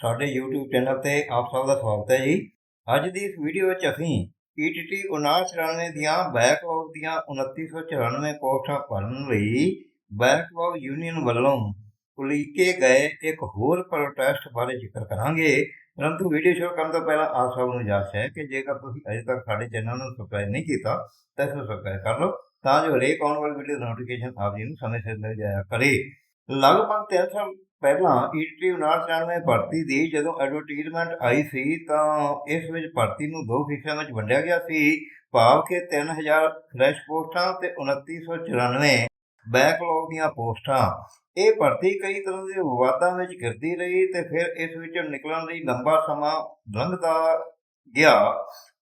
ਸਾਡੇ YouTube channel ਤੇ ਆਪ ਸਭ ਦਾ ਸਵਾਗਤ ਹੈ ਜੀ। ਅੱਜ ਦੀ ਇਸ ਵੀਡੀਓ ਵਿੱਚ ਅਸੀਂ E ETT 5994 ਦੀਆਂ ਬੈਕਲੌਗ ਦੀਆਂ 2994 ਪੋਸਟਾਂ ਭਰਨ ਲਈ ਬੈਕਲੌਗ ਯੂਨੀਅਨ ਵੱਲੋਂ ਉਲੀਕੇ ਗਏ ਇੱਕ ਹੋਰ ਪ੍ਰੋਟੈਸਟ ਬਾਰੇ ਜ਼ਿਕਰ ਕਰਾਂਗੇ। ਪਰੰਤੂ ਵੀਡੀਓ ਸ਼ੁਰੂ ਕਰਨ ਤੋਂ ਪਹਿਲਾਂ ਆਪ ਸਭ ਨੂੰ ਯਾਦ ਹੈ ਕਿ ਜੇਕਰ ਤੁਸੀਂ ਅਜੇ ਤੱਕ ਸਾਡੇ ਚੈਨਲ ਨੂੰ ਸਬਸਕ੍ਰਾਈਬ ਨਹੀਂ ਕੀਤਾ, ਤਾਂ ਇਸ ਨੂੰ ਸਬਸਕ੍ਰਾਈਬ ਕਰ ਲਓ, ਤਾਂ ਜੋ ਹਰੇਕ ਆਉਣ ਵਾਲੀ ਵੀਡੀਓ ਦਾ ਨੋਟੀਫਿਕੇਸ਼ਨ ਆਪ ਜੀ ਨੂੰ ਸਮੇਂ ਸਿਰ ਮਿਲ ਜਾਇਆ ਕਰੇ। ਲਗਭਗ 3 ਸਾਲ ਪਹਿਲਾਂ E ਈਟੀ 5994 ਭਰਤੀ ਦੀ ਜਦੋਂ ਐਡਵਰਟਾਈਜ਼ਮੈਂਟ ਆਈ ਸੀ ਤਾਂ ਇਸ ਵਿੱਚ ਭਰਤੀ ਨੂੰ ਦੋ ਹਿੱਸਿਆਂ ਵਿੱਚ ਵੰਡਿਆ ਗਿਆ ਸੀ। ਭਾਵ ਕਿ 3000 ਫਰੈਸ਼ ਪੋਸਟਾਂ ਤੇ 2994 ਬੈਕਲੌਗ ਦੀਆਂ ਪੋਸਟਾਂ। ਇਹ ਭਰਤੀ ਕਈ ਤਰ੍ਹਾਂ ਦੇ ਵਿਵਾਦਾਂ ਵਿੱਚ ਗਿਰਦੀ ਰਹੀ ਤੇ ਫਿਰ ਇਸ ਵਿੱਚੋਂ ਨਿਕਲਣ ਲਈ ਲੰਬਾ ਸਮਾਂ ਲੰਘਦਾ ਗਿਆ।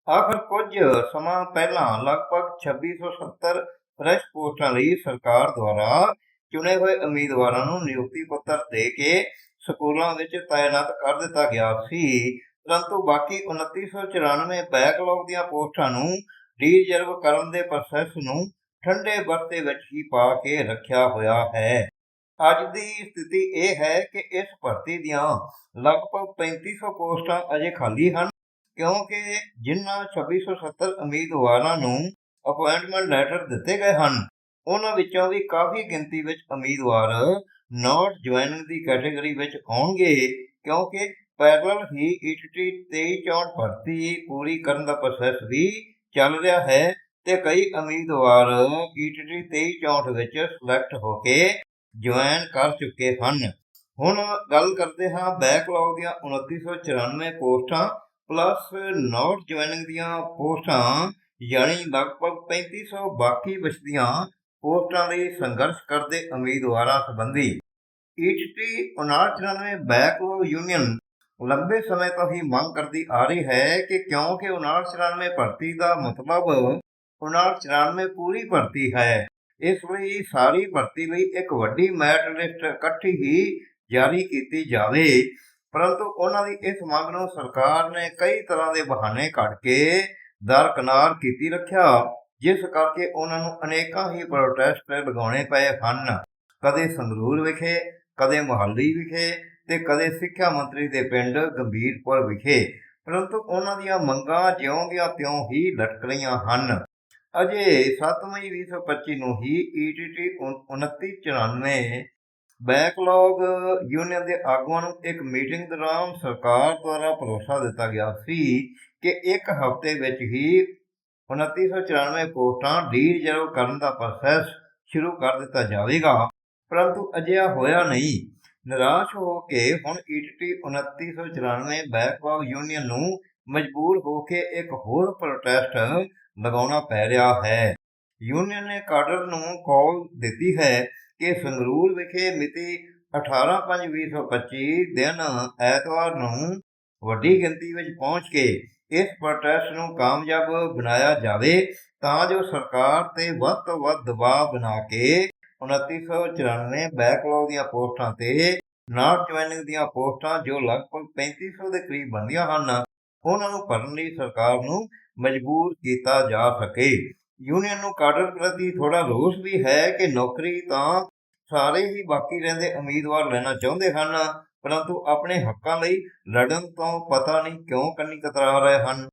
ਆਖਰ ਕੁਝ ਸਮਾਂ ਪਹਿਲਾਂ ਲਗਭਗ 2670 ਫਰੈਸ਼ ਪੋਸਟਾਂ ਲਈ ਸਰਕਾਰ ਦੁਆਰਾ ਚੁਣੇ ਹੋਏ ਉਮੀਦਵਾਰਾਂ ਨੂੰ ਨਿਯੁਕਤੀ ਪੱਤਰ ਦੇ ਕੇ ਸਕੂਲਾਂ ਵਿੱਚ ਤਾਇਨਾਤ ਕਰ ਦਿੱਤਾ ਗਿਆ ਸੀ। ਪਰੰਤੂ ਬਾਕੀ 2994 ਬੈਕਲੌਗ ਦੀਆਂ ਪੋਸਟਾਂ ਨੂੰ ਰੀਜ਼ਰਵ ਕਰਨ ਦੇ ਪ੍ਰੋਸੈਸ ਨੂੰ ਠੰਡੇ ਵਰਤੇ ਵਿੱਚ ਹੀ ਪਾ ਕੇ ਰੱਖਿਆ ਹੋਇਆ ਹੈ। ਅੱਜ ਦੀ ਸਥਿਤੀ ਇਹ ਹੈ ਕਿ ਇਸ ਭਰਤੀ ਦੀਆਂ ਲਗਭਗ 3500 ਪੋਸਟਾਂ ਅਜੇ ਖਾਲੀ ਹਨ, ਕਿਉਂਕਿ ਜਿਨ੍ਹਾਂ 2670 ਉਮੀਦਵਾਰਾਂ ਨੂੰ ਅਪਾਇੰਟਮੈਂਟ ਲੈਟਰ ਦਿੱਤੇ ਗਏ ਹਨ। ਉਹਨਾਂ ਵਿੱਚੋਂ ਵੀ ਕਾਫੀ ਗਿਣਤੀ ਵਿੱਚ ਉਮੀਦਵਾਰ ਨਾਟ ਜੁਆਇਨਿੰਗ ਦੀ ਕੈਟਾਗਰੀ ਵਿੱਚ ਆਉਣਗੇ, ਕਿਉਂਕਿ ਪੈਰਲਲ ਹੀ ਈਟੀਟੀ 2364 ਭਰਤੀ ਪੂਰੀ ਕਰਨ ਦਾ ਪ੍ਰੋਸੈਸ ਵੀ ਚੱਲ ਰਿਹਾ ਹੈ ਤੇ ਕਈ ਉਮੀਦਵਾਰ ਈਟੀਟੀ 2364 ਵਿੱਚ ਸਿਲੈਕਟ ਹੋ ਕੇ ਜੁਆਇਨ ਕਰ ਚੁੱਕੇ ਹਨ। ਹੁਣ ਗੱਲ ਕਰਦੇ ਹਾਂ ਬੈਕਲੌਗ ਦੀਆਂ 2994 ਪੋਸਟਾਂ ਪਲੱਸ ਨਾਟ ਜੁਆਇਨਿੰਗ ਦੀਆਂ ਪੋਸਟਾਂ, ਯਾਨੀ ਲਗਭਗ 3500 ਬਾਕੀ ਬਚਦੀਆਂ ਪੋਸਟਾਂ ਲਈ ਸੰਘਰਸ਼ ਕਰਦੇ ਉਮੀਦਵਾਰਾਂ ਸੰਬੰਧੀ ਈਟੀਟੀ 5994 ਬੈਕਲੌਗ ਯੂਨੀਅਨ ਲੰਬੇ ਸਮੇਂ ਤੋਂ ਹੀ ਮੰਗ ਕਰਦੀ ਆ ਰਹੀ ਹੈ ਕਿ ਕਿਉਂਕਿ 5994 ਭਰਤੀ ਦਾ ਮਤਲਬ 5994 ਪੂਰੀ ਭਰਤੀ ਹੈ, ਇਸ ਲਈ ਸਾਰੀ ਭਰਤੀ ਲਈ ਇੱਕ ਵੱਡੀ ਮੈਟ ਲਿਸਟ ਇਕੱਠੀ ਹੀ ਜਾਰੀ ਕੀਤੀ ਜਾਵੇ। ਪਰੰਤੂ ਉਹਨਾਂ ਦੀ ਇਸ ਮੰਗ ਨੂੰ ਸਰਕਾਰ ਨੇ ਕਈ ਤਰ੍ਹਾਂ ਦੇ ਬਹਾਨੇ ਕੱਢ ਕੇ ਦਰਕਨਾਰ ਕੀਤੀ ਰੱਖਿਆ। ਜਿਸ ਕਰਕੇ ਉਹਨਾਂ ਨੂੰ ਅਨੇਕਾਂ ਹੀ ਪ੍ਰੋਟੈਸਟ ਲਗਾਉਣੇ ਪਏ ਹਨ। ਕਦੇ ਸੰਗਰੂਰ ਵਿਖੇ, ਕਦੇ ਮੁਹੱਲੀ ਵਿਖੇ ਤੇ ਕਦੇ ਸਿੱਖਿਆ ਮੰਤਰੀ ਦੇ ਪਿੰਡ ਗੰਭੀਰਪੁਰ ਵਿਖੇ। ਪਰੰਤੂ ਉਹਨਾਂ ਦੀਆਂ ਮੰਗਾਂ ਜਿਉਂਦੀਆਂ ਤਿਉਂ ਹੀ ਲਟਕ ਰਹੀਆਂ ਹਨ। ਅਜੇ 7 ਮਈ 2025 ਨੂੰ ਹੀ E ETT 2994 ਬੈਕਲੌਗ ਯੂਨੀਅਨ ਦੇ ਆਗੂਆਂ ਨੂੰ ਇੱਕ ਮੀਟਿੰਗ ਦੌਰਾਨ ਸਰਕਾਰ ਦੁਆਰਾ ਭਰੋਸਾ ਦਿੱਤਾ ਗਿਆ ਸੀ ਕਿ ਇੱਕ ਹਫ਼ਤੇ ਵਿੱਚ ਹੀ 2994 ਪੋਸਟਾਂ ਡੀ ਰਿਜ਼ਰਵ ਕਰਨ ਦਾ ਪ੍ਰੋਸੈਸ ਸ਼ੁਰੂ ਕਰ ਦਿੱਤਾ ਜਾਵੇਗਾ, ਪਰੰਤੂ ਅਜਿਹਾ ਹੋਇਆ ਨਹੀਂ। ਨਿਰਾਸ਼ ਹੋ ਕੇ ਹੁਣ E ਈਟੀਟੀ 2994 ਬੈਕਲੌਗ ਯੂਨੀਅਨ ਨੂੰ ਮਜਬੂਰ ਹੋ ਕੇ ਇੱਕ ਹੋਰ ਪ੍ਰੋਟੈਸਟ ਲਗਾਉਣਾ ਪੈ ਰਿਹਾ ਹੈ। ਯੂਨੀਅਨ ਨੇ ਕਾਡਰ ਨੂੰ ਕਾਲ ਦਿੱਤੀ ਹੈ ਕਿ ਸੰਗਰੂਰ ਵਿਖੇ ਮਿਤੀ 18/5/2025 ਦਿਨ ਐਤਵਾਰ ਨੂੰ ਵੱਡੀ ਗਿਣਤੀ ਵਿੱਚ ਪਹੁੰਚ ਕੇ ਇਸ ਪ੍ਰੋਟੈਸਟ ਨੂੰ ਕਾਮਯਾਬ ਬਣਾਇਆ ਜਾਵੇ, ਤਾਂ ਜੋ ਸਰਕਾਰ ਤੇ ਵੱਧ ਤੋਂ ਵੱਧ ਦਬਾਅ ਬਣਾ ਕੇ 2994 ਬੈਕਲੌਗ ਦੀਆਂ ਪੋਸਟਾਂ ਤੇ ਨਾਟ ਜੁਆਇਨਿੰਗ ਦੀਆਂ ਪੋਸਟਾਂ ਜੋ ਲਗਭਗ 3500 ਦੇ ਕਰੀਬ ਬਣਦੀਆਂ ਹਨ, ਉਹਨਾਂ ਨੂੰ ਭਰਨ ਲਈ ਸਰਕਾਰ ਨੂੰ ਮਜਬੂਰ ਕੀਤਾ ਜਾ ਸਕੇ। ਯੂਨੀਅਨ ਨੂੰ ਕਾਡਰ ਪ੍ਰਤੀ ਥੋੜਾ ਰੋਸ ਵੀ ਹੈ ਕਿ ਨੌਕਰੀ ਤਾਂ ਸਾਰੇ ਹੀ ਬਾਕੀ ਰਹਿੰਦੇ ਉਮੀਦਵਾਰ ਲੈਣਾ ਚਾਹੁੰਦੇ ਹਨ ਪਰੰਤੂ ਆਪਣੇ ਹੱਕਾਂ ਲਈ ਲੜਨ ਤੋਂ ਪਤਾ ਨਹੀਂ ਕਿਉਂ ਕੰਨੀ ਕਤਰਾ ਰਹੇ ਹਨ।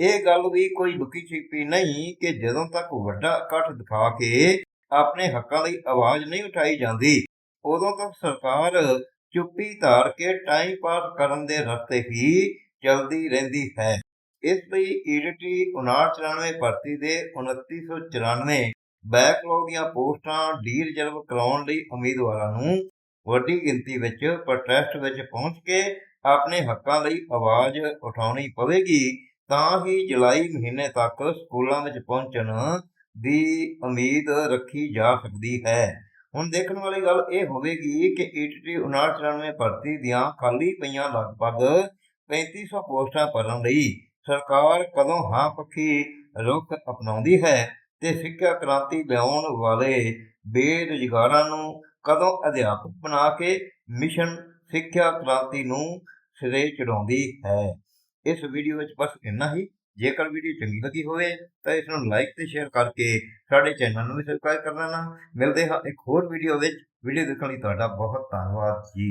ਇਹ ਗੱਲ ਵੀ ਕੋਈ ਲੁਕੀ ਛਿਪੀ ਨਹੀਂ ਕਿ ਜਦੋਂ ਤੱਕ ਵੱਡਾ ਇਕੱਠ ਦਿਖਾ ਕੇ ਆਪਣੇ ਹੱਕਾਂ ਲਈ ਆਵਾਜ਼ ਨਹੀਂ ਉਠਾਈ ਜਾਂਦੀ, ਉਦੋਂ ਤੱਕ ਸਰਕਾਰ ਚੁੱਪੀ ਧਾਰ ਕੇ ਟਾਈਮ ਪਾਸ ਕਰਨ ਦੇ ਰਸਤੇ ਹੀ ਚਲਦੀ ਰਹਿੰਦੀ ਹੈ। ਇਸ ਲਈ E ਈਡੀਟੀ 5994 ਭਰਤੀ ਦੇ 2994 ਬੈਕਲੌਗ ਦੀਆਂ ਪੋਸਟਾਂ ਡੀ ਰਿਜ਼ਰਵ ਕਰਾਉਣ ਲਈ ਉਮੀਦਵਾਰਾਂ ਨੂੰ ਵੱਡੀ ਗਿਣਤੀ ਵਿੱਚ ਪ੍ਰੋਟੈਸਟ ਵਿੱਚ ਪਹੁੰਚ ਕੇ ਆਪਣੇ ਹੱਕਾਂ ਲਈ ਆਵਾਜ਼ ਉਠਾਉਣੀ ਪਵੇਗੀ, ਤਾਂ ਹੀ ਜੁਲਾਈ ਮਹੀਨੇ ਤੱਕ ਸਕੂਲਾਂ ਵਿੱਚ ਪਹੁੰਚਣ ਦੀ ਉਮੀਦ ਰੱਖੀ ਜਾ ਸਕਦੀ ਹੈ। ਹੁਣ ਦੇਖਣ ਵਾਲੀ ਗੱਲ ਇਹ ਹੋਵੇਗੀ ਕਿ E ਈਟੀਟੀ 5994 ਭਰਤੀ ਦੀਆਂ ਖਾਲੀ ਪਈਆਂ ਲਗਭਗ 3500 ਪੋਸਟਾਂ ਭਰਨ ਲਈ ਸਰਕਾਰ ਕਦੋਂ ਹਾਂ ਪੱਖੀ ਰੁਖ ਅਪਣਾਉਂਦੀ ਹੈ ਤੇ ਸਿੱਖਿਆ ਕ੍ਰਾਂਤੀ ਲਿਆਉਣ ਵਾਲੇ ਬੇਰੁਜ਼ਗਾਰਾਂ ਨੂੰ ਕਦੋਂ ਅਧਿਆਪਕ ਬਣਾ ਕੇ ਮਿਸ਼ਨ ਸਿੱਖਿਆ ਕ੍ਰਾਂਤੀ ਨੂੰ ਸਿਰੇ ਚੜਾਉਂਦੀ ਹੈ? ਇਸ ਵੀਡੀਓ ਵਿੱਚ ਬਸ ਇੰਨਾ ਹੀ। ਜੇਕਰ ਵੀਡੀਓ ਚੰਗੀ ਲੱਗੀ ਹੋਵੇ ਤਾਂ ਇਸ ਨੂੰ ਲਾਈਕ ਤੇ ਸ਼ੇਅਰ ਕਰਕੇ ਸਾਡੇ ਚੈਨਲ ਨੂੰ ਵੀ ਸਬਸਕ੍ਰਾਈਬ ਕਰ ਲੈਣਾ ਮਿਲਦੇ ਹਾਂ ਇੱਕ ਹੋਰ ਵੀਡੀਓ ਵਿੱਚ। ਵੀਡੀਓ ਦੇਖਣ ਲਈ ਤੁਹਾਡਾ ਬਹੁਤ ਧੰਨਵਾਦ ਜੀ।